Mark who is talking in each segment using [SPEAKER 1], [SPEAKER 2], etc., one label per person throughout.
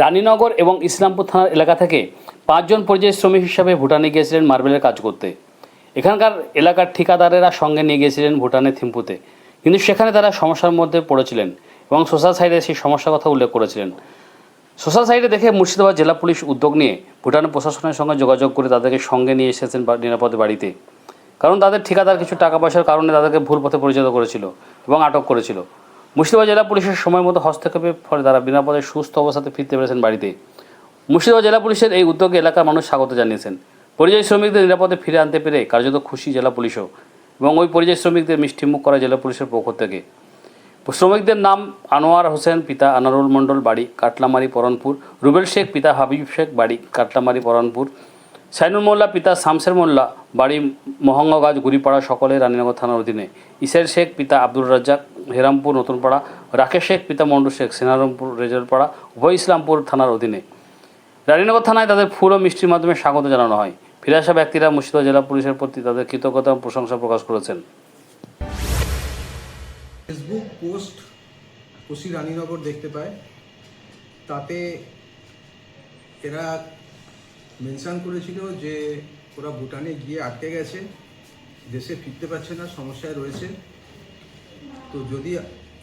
[SPEAKER 1] রানীনগর এবং ইসলামপুর থানার এলাকা থেকে পাঁচজন পরিযায়ী শ্রমিক হিসাবে ভুটানে গিয়েছিলেন মার্বেলের কাজ করতে। এখানকার এলাকার ঠিকাদারেরা সঙ্গে নিয়ে গিয়েছিলেন ভুটানের থিম্পুতে। কিন্তু সেখানে তারা সমস্যার মধ্যে পড়েছিলেন এবং সোশ্যাল সাইডে সেই সমস্যার কথা উল্লেখ করেছিলেন। সোশ্যাল সাইডে দেখে মুর্শিদাবাদ জেলা পুলিশ উদ্যোগ নিয়ে ভুটানের প্রশাসনের সঙ্গে যোগাযোগ করে তাদেরকে সঙ্গে নিয়ে এসেছেন নিরাপদে বাড়িতে। কারণ তাদের ঠিকাদার কিছু টাকা পয়সার কারণে তাদেরকে ভুল পথে পরিচিত করেছিল এবং আটক করেছিল। মুর্শিদাবাদ জেলা পুলিশের সময় মতো হস্তক্ষেপের ফলে তারা বিনাপদে সুস্থ অবস্থাতে ফিরতে পেরেছেন বাড়িতে। মুর্শিদাবাদ জেলা পুলিশের এই উদ্যোগে এলাকার মানুষ স্বাগত জানিয়েছেন। পরিযায়ী শ্রমিকদের নিরাপদে ফিরে আনতে পেরে কার্যত খুশি জেলা পুলিশও এবং ওই পরিযায়ী শ্রমিকদের মিষ্টিমুখ করা জেলা পুলিশের পক্ষ থেকে। শ্রমিকদের নাম আনোয়ার হোসেন, পিতা আনারুল মণ্ডল, বাড়ি কাটলামারি পরনপুর, রুবেল শেখ, পিতা হাবিব শেখ, বাড়ি কাটলামারি পরনপুর সাইনুল মোল্লা, পিতা শামসের মোল্লা, বাড়ি মহঙ্গগাজ, গুড়িপাড়া, সকলে রানীনগর থানার অধীনে। ইসের শেখ, পিতা আব্দুল রাজ্জাক, হেরামপুর, নতুনপাড়া। রাকেশ শেখ, পিতা মন্ডু শেখ, সেনারমপুর রেজালপাড়া উভয় ইসলামপুর থানার অধীনে। রানীনগর থানায় তাদের ফুল ও মিষ্টির মাধ্যমে স্বাগত জানানো হয়। ফিরে আসা ব্যক্তিরা মুর্শিদাবাদ জেলা পুলিশের প্রতি তাদের কৃতজ্ঞতা ও প্রশংসা প্রকাশ করেছেন।
[SPEAKER 2] ফেসবুক পোস্ট ওসি রানীনগর দেখতে পায়। তাতে এরা মেনশন করেছিল যে ওরা ভুটানে গিয়ে আটকে গেছে, দেশে ফিরতে পারছে না, সমস্যায় রয়েছে। তো যদি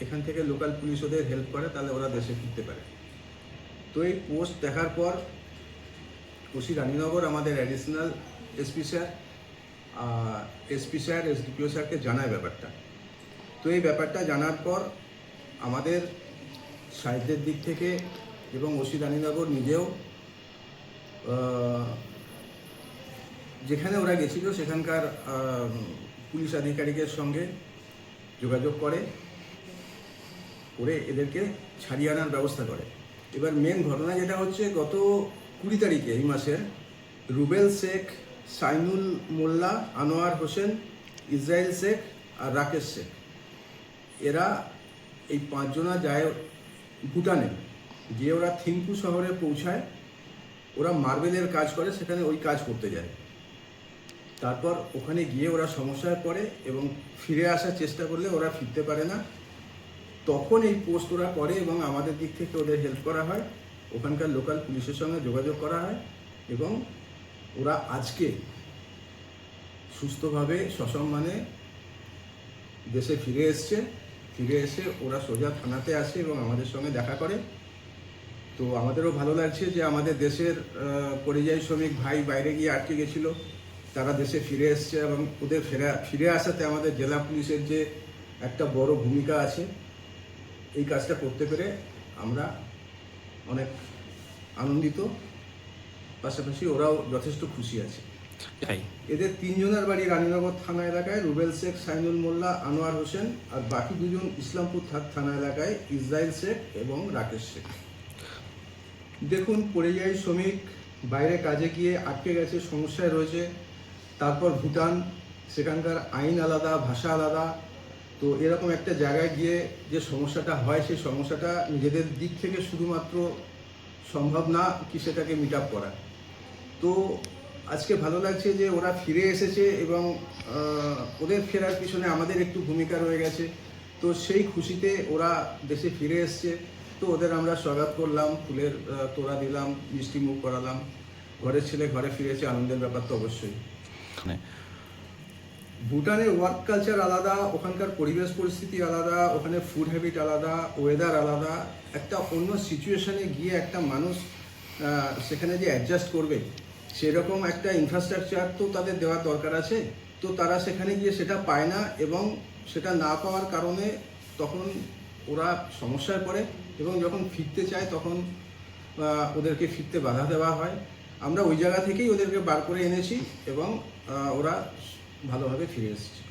[SPEAKER 2] এখান থেকে লোকাল পুলিশ ওদের হেল্প করে, তাহলে ওরা দেশে ফিরতে পারে। তো এই পোস্ট দেখার পর ওসি রানীনগর, আমাদের additional SP sir SP sir SDPO স্যারকে জানায় ব্যাপারটা। তো এই ব্যাপারটা জানার পর আমাদের সাহিত্যের দিক থেকে এবং ওসি রানীনগর নিজেও যেখানে ওরা গেছিল, সেখানকার পুলিশ আধিকারিকের সঙ্গে যোগাযোগ করে করে এদেরকে ছাড়িয়ে আনার ব্যবস্থা করে। এবার মেন ঘটনা যেটা হচ্ছে, গত কুড়ি তারিখে, এই মাসের, রুবেল শেখ, সাইনুল মোল্লা, আনোয়ার হোসেন ইসরায়েল শেখ আর রাকেশ শেখ। এরা এই পাঁচজনা যায় ভুটানে। গিয়ে ওরা থিম্পু শহরে পৌঁছায়। ওরা মার্বেলের কাজ করে, সেখানে ওই কাজ করতে যায়। তারপর ওখানে গিয়ে ওরা সমস্যায় পড়ে এবং ফিরে আসার চেষ্টা করলে ওরা ফিরতে পারে না। তখন এই পোস্ট ওরা করে এবং আমাদের দিক থেকে ওদের হেল্প করা হয়। ওখানকার লোকাল পুলিশের সঙ্গে যোগাযোগ করা হয় এবং ওরা আজকে সুস্থভাবে, সসম্মানে দেশে ফিরে এসছে। ফিরে এসে ওরা সোজা থানাতে আসে এবং আমাদের সঙ্গে দেখা করে। তো আমাদেরও ভালো লাগছে যে আমাদের দেশের পরিযায়ী শ্রমিক ভাই বাইরে গিয়ে আটকে গেছিল। তারা দেশে ফিরে এসছে এবং ওদের ফেরা ফিরে আসাতে আমাদের জেলা পুলিশের যে একটা বড় ভূমিকা আছে এই কাজটা করতে পেরে আমরা অনেক আনন্দিত। পাশাপাশি ওরাও যথেষ্ট খুশি আছে। এদের তিনজনের বাড়ি রানীনগর থানা এলাকায় রুবেল শেখ সাইনুল মোল্লা আনোয়ার হোসেন আর বাকি দুজন ইসলামপুর থানা এলাকায় ইসরায়েল শেখ এবং রাকেশ শেখ। দেখুন, পরিযায়ী শ্রমিক বাইরে কাজে গিয়ে আটকে গেছে, সমস্যায় রয়েছে। তারপর ভুটান, সেখানকার আইন আলাদা, ভাষা আলাদা। তো এরকম একটা জায়গায় গিয়ে যে সমস্যাটা হয়, সেই সমস্যাটা নিজেদের দিক থেকে শুধুমাত্র সম্ভব না কি সেটাকে মিট আপ করা। তো আজকে ভালো লাগছে যে ওরা ফিরে এসেছে এবং ওদের ফেরার পিছনে আমাদের একটু ভূমিকা রয়ে গেছে। তো সেই খুশিতে ওরা দেশে ফিরে এসছে। তো ওদের আমরা স্বাগত করলাম ফুলের তোড়া দিলাম মিষ্টি মুখ করালাম। ঘরের ছেলে ঘরে ফিরেছে আনন্দের ব্যাপার তো অবশ্যই। ভুটানের ওয়ার্ক কালচার আলাদা ওখানকার পরিবেশ পরিস্থিতি আলাদা ওখানে ফুড হ্যাবিট আলাদা ওয়েদার আলাদা। একটা অন্য সিচুয়েশনে গিয়ে একটা মানুষ সেখানে যে অ্যাডজাস্ট করবে সেরকম একটা ইনফ্রাস্ট্রাকচার তো তাদের দেওয়ার দরকার আছে। তো তারা সেখানে গিয়ে সেটা পায় না এবং সেটা না পাওয়ার কারণে তখন ওরা সমস্যায় পড়ে। এবং যখন ফিরতে চায় তখন ওদেরকে ফিরতে বাধা দেওয়া হয়। আমরা ওই জায়গা থেকেই ওদেরকে বার করে এনেছি এবং ওরা ভালোভাবে ফিরে এসেছে।